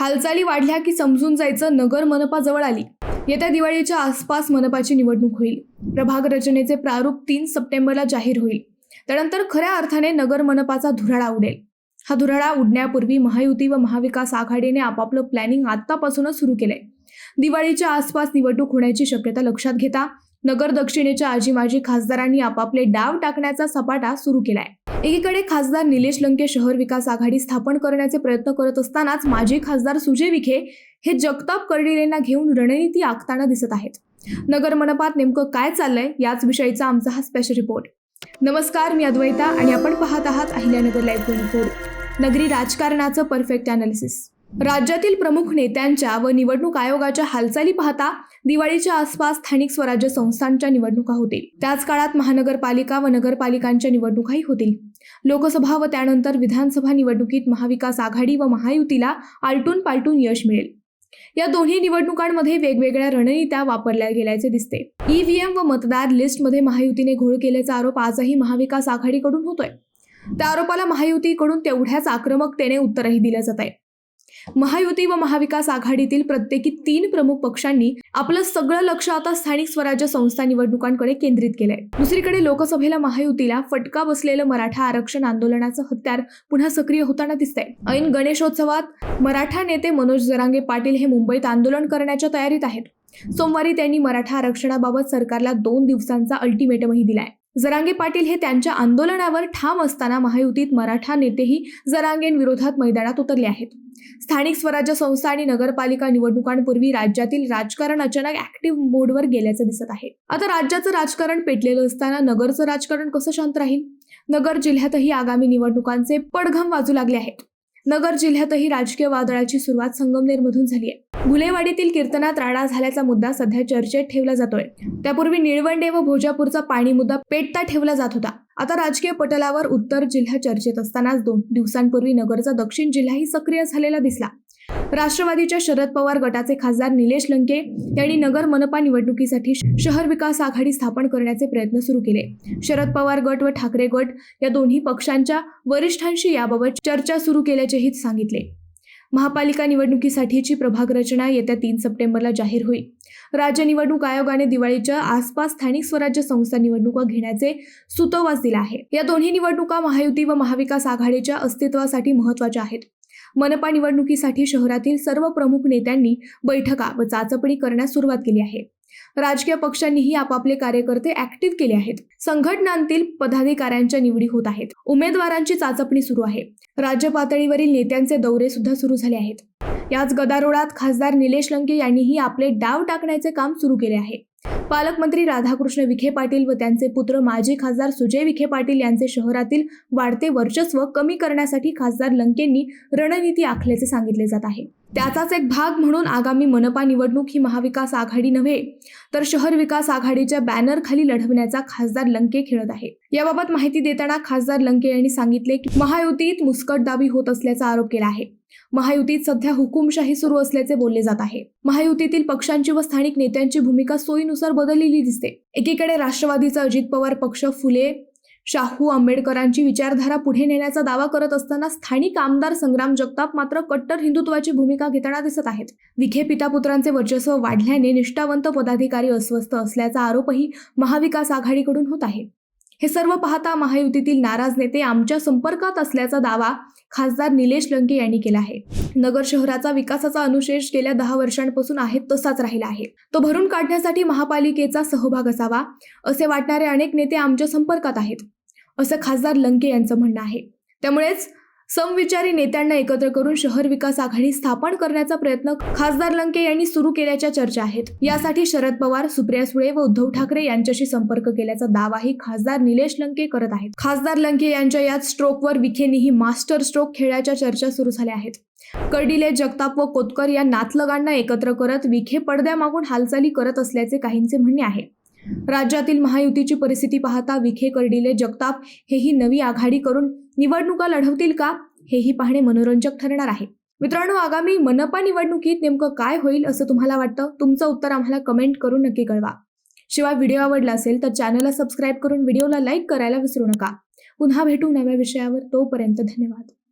हालचाली वाढल्या की समजून जायचं नगर मनपा जवळ आली. येत्या दिवाळीच्या आसपास मनपाची निवडणूक होईल. प्रभाग रचनेचे प्रारूप तीन सप्टेंबरला जाहीर होईल. त्यानंतर खऱ्या अर्थाने नगर मनपाचा धुराळा उडेल. हा धुराळा उडण्यापूर्वी महायुती व महाविकास आघाडीने आपापलं प्लॅनिंग आतापासूनच सुरू केलंय. दिवाळीच्या आसपास निवडणूक होण्याची शक्यता लक्षात घेता नगर दक्षिणेच्या आजी माजी खासदारांनी आपापले डाव टाकण्याचा सपाटा सुरू केलाय. एकीकडे खासदार निलेश लंके शहर विकास आघाडी स्थापन करण्याचे प्रयत्न करत असतानाच माजी खासदार सुजय विखे हे जगताप कर्डिलेंना घेऊन रणनीती आखताना दिसत आहेत. नगर मनपात नेमकं काय चाललंय याच विषयीचा आमचा हा स्पेशल रिपोर्ट नमस्कार मी अद्वैता आणि आपण पाहत आहात अहिल्यानगर लाईव्ह ट्वेंटी नगरी राजकारणाचं परफेक्ट अनालिसिस राज्यातील प्रमुख नेत्यांच्या व निवडणूक आयोगाच्या हालचाली पाहता दिवाळीच्या आसपास स्थानिक स्वराज्य संस्थांच्या निवडणुका होतील. त्याच काळात महानगरपालिका व नगरपालिकांच्या निवडणुकाही होतील. लोकसभा व त्यानंतर विधानसभा निवडणुकीत महाविकास आघाडी व महायुतीला आलटून पालटून यश मिळेल. या दोन्ही निवडणुकांमध्ये वेगवेगळ्या रणनीत्या वापरल्या गेल्याचे दिसते. ईव्हीएम व मतदार लिस्टमध्ये महायुतीने घोळ केल्याचा आरोप आजही महाविकास आघाडीकडून होतोय. त्या आरोपाला महायुतीकडून तेवढ्याच आक्रमकतेने उत्तरही दिलं जात आहे. महायुती व महाविकास आघाडीतील प्रत्येकी तीन प्रमुख पक्षांनी आपलं सगळं लक्ष आता स्थानिक स्वराज्य संस्था निवडणुकांकडे केंद्रित केलंय. दुसरीकडे लोकसभेला महायुतीला फटका बसलेलं मराठा आरक्षण आंदोलनाचं हत्यार पुन्हा सक्रिय होताना दिसतंय. ऐन गणेशोत्सवात मराठा नेते मनोज जरांगे पाटील हे मुंबईत आंदोलन करण्याच्या तयारीत आहेत. सोमवारी त्यांनी मराठा आरक्षणाबाबत सरकारला दोन दिवसांचा अल्टिमेटमही दिलाय. जरांगे पाटील हे त्यांच्या आंदोलनावर ठाम असताना महायुतीत मराठा नेतेही जरांगेंविरोधात मैदानात उतरले आहेत. स्थानिक स्वराज्य संस्था आणि नगरपालिका निवडणुकांपूर्वी राज्यातील राजकारण अचानक ऍक्टिव्ह मोडवर गेल्याचं दिसत आहे. आता राज्याचं राजकारण पेटलेलं असताना नगरचं राजकारण कसं शांत राहील? नगर जिल्ह्यातही आगामी निवडणुकांचे पडघम वाजू लागले आहेत. नगर जिल्ह्यातही राजकीय वादळाची सुरुवात संगमनेरमधून झाली आहे. गुलेवाडीतील कीर्तनात राडा झाल्याचा मुद्दा सध्या चर्चेत ठेवला जातोय. त्यापूर्वी निळवंडे व भोजापूरचा पाणी मुद्दा पेटता ठेवला जात होता. आता राजकीय पटलावर उत्तर जिल्हा चर्चेत असतानाच दोन दिवसांपूर्वी नगरचा दक्षिण जिल्हाही सक्रिय झालेला दिसला. राष्ट्रवादीच्या शरद पवार गटाचे खासदार निलेश लंके यांनी नगर मनपा निवडणुकीसाठी शहर विकास आघाडी स्थापन करण्याचे प्रयत्न सुरू केले. शरद पवार गट व ठाकरे गट या दोन्ही पक्षांच्या वरिष्ठांशी याबाबत चर्चा सुरू केल्याचेही सांगितले. महापालिका निवडणुकीसाठीची प्रभाग रचना येत्या तीन सप्टेंबरला जाहीर होईल. राज्य निवडणूक आयोगाने दिवाळीच्या आसपास स्थानिक स्वराज्य संस्था निवडणुका घेण्याचे सुतोवास दिला आहे. या दोन्ही निवडणुका महायुती व महाविकास आघाडीच्या अस्तित्वासाठी महत्त्वाच्या आहेत. मनपा निवडणुकीसाठी शहरातील सर्व प्रमुख नेत्यांनी बैठका व चाचपणी करण्यास सुरुवात केली आहे. राजकीय पक्षांनीही आपापले कार्यकर्ते ऍक्टिव्ह केले आहेत. संघटनांतील पदाधिकाऱ्यांच्या निवडी होत आहेत. उमेदवारांची चाचपणी सुरू आहे. राज्य पातळीवरील नेत्यांचे दौरे सुद्धा सुरू झाले आहेत. याच गदारोळात खासदार निलेश लंके यांनीही आपले डाव टाकण्याचे काम सुरू केले आहे. पालकमंत्री राधाकृष्ण विखे पाटील व त्यांचे पुत्र माजी खासदार सुजय विखे पाटील यांचे शहरातील वाढते वर्चस्व कमी करण्यासाठी खासदार लंकेंनी रणनीती आखल्याचे सांगितले जात आहे. त्याचाच एक भाग म्हणून आगामी मनपा निवडणूक ही महाविकास आघाडी नव्हे तर शहर विकास आघाडीच्या बॅनरखाली लढवण्याचा खासदार लंके खेळत आहे. याबाबत माहिती देताना खासदार लंके यांनी सांगितले की महायुतीत मुस्कटदाबी होत असल्याचा आरोप केला आहे. महायुतीत सध्या हुकुमशाही सुरू असल्याचे बोलले जात आहे. महायुतीतील पक्षांची व स्थानिक नेत्यांची भूमिका सोयीनुसार बदललेली दिसते. एकीकडे राष्ट्रवादीचा अजित पवार पक्ष फुले शाहू आंबेडकरांची विचारधारा पुढे नेण्याचा दावा करत असताना स्थानिक आमदार संग्राम जगताप मात्र कट्टर हिंदुत्वाची भूमिका घेताना दिसत आहेत. विखे पितापुत्रांचे वर्चस्व वाढल्याने निष्ठावंत पदाधिकारी अस्वस्थ असल्याचा आरोपही महाविकास आघाडीकडून होत आहे. हे सर्व पाहता महायुतीतील नाराज नेते आमच्या संपर्कात असल्याचा दावा खासदार निलेश लंके यांनी केला आहे. नगर शहराचा विकासाचा अनुशेष गेल्या दहा वर्षांपासून आहे तसाच राहिला आहे. तो भरून काढण्यासाठी महापालिकेचा सहभाग असावा असे वाटणारे अनेक नेते आमच्या संपर्कात आहेत असं खासदार लंके यांचं म्हणणं आहे. त्यामुळेच समविचारी नेत्यांना एकत्र करून शहर विकास आघाडी स्थापन करण्याचा प्रयत्न खासदार लंके यांनी सुरू केल्याच्या चर्चा आहेत. यासाठी शरद पवार सुप्रिया सुळे व उद्धव ठाकरे यांच्याशी संपर्क केल्याचा दावाही खासदार निलेश लंके करत आहेत. खासदार लंके यांच्या याच स्ट्रोकवर विखेनीही मास्टर स्ट्रोक खेळाच्या चर्चा सुरू झाल्या आहेत. कर्डिले जगताप व कोतकर या नातलगांना एकत्र करत विखे पडद्यामागून हालचाली करत असल्याचे काहींचे म्हणणे आहे. राज्यातील महायुतीची परिस्थिती पाहता विखे कर्डिले जगताप हेही नवी आघाडी करून निवडणुका लढवतील का? हेही पाहणे मनोरंजक ठरणार आहे. मित्रांनो आगामी मनपा निवडणुकीत नेमकं काय होईल असं तुम्हाला वाटतं? तुमचं उत्तर आम्हाला कमेंट करून नक्की कळवा. शिवाय व्हिडिओ आवडला असेल तर चॅनलला सबस्क्राईब करून व्हिडिओला लाईक करायला विसरू नका. पुन्हा भेटू नव्या विषयावर. तोपर्यंत धन्यवाद.